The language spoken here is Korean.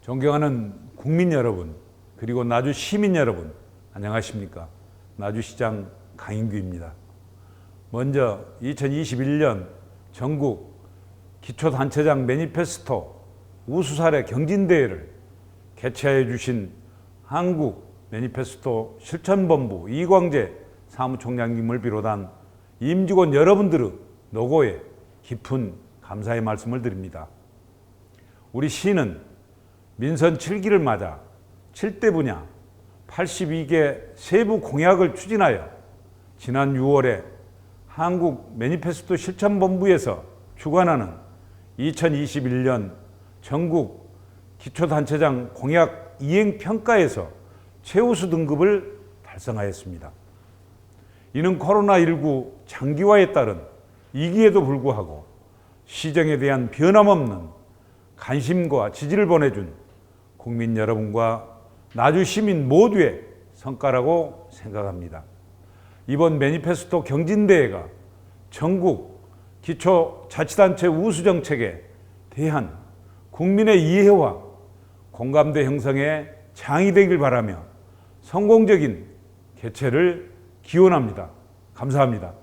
존경하는 국민 여러분, 그리고 나주 시민 여러분, 안녕하십니까? 나주시장 강인규입니다. 먼저 2021년 전국 기초단체장 매니페스토 우수사례 경진대회를 개최해 주신 한국 매니페스토 실천본부 이광재 사무총장님을 비롯한 임직원 여러분들의 노고에 깊은 감사의 말씀을 드립니다. 우리 시는 민선 7기를 맞아 7대 분야 82개 세부 공약을 추진하여 지난 6월에 한국 매니페스토 실천본부에서 주관하는 2021년 전국 기초단체장 공약 이행 평가에서 최우수 등급을 달성하였습니다. 이는 코로나19 장기화에 따른 위기에도 불구하고 시정에 대한 변함없는 관심과 지지를 보내준 국민 여러분과 나주 시민 모두의 성과라고 생각합니다. 이번 매니페스토 경진대회가 전국 기초자치단체 우수정책에 대한 국민의 이해와 공감대 형성에 장이 되길 바라며 성공적인 개최를 기원합니다. 감사합니다.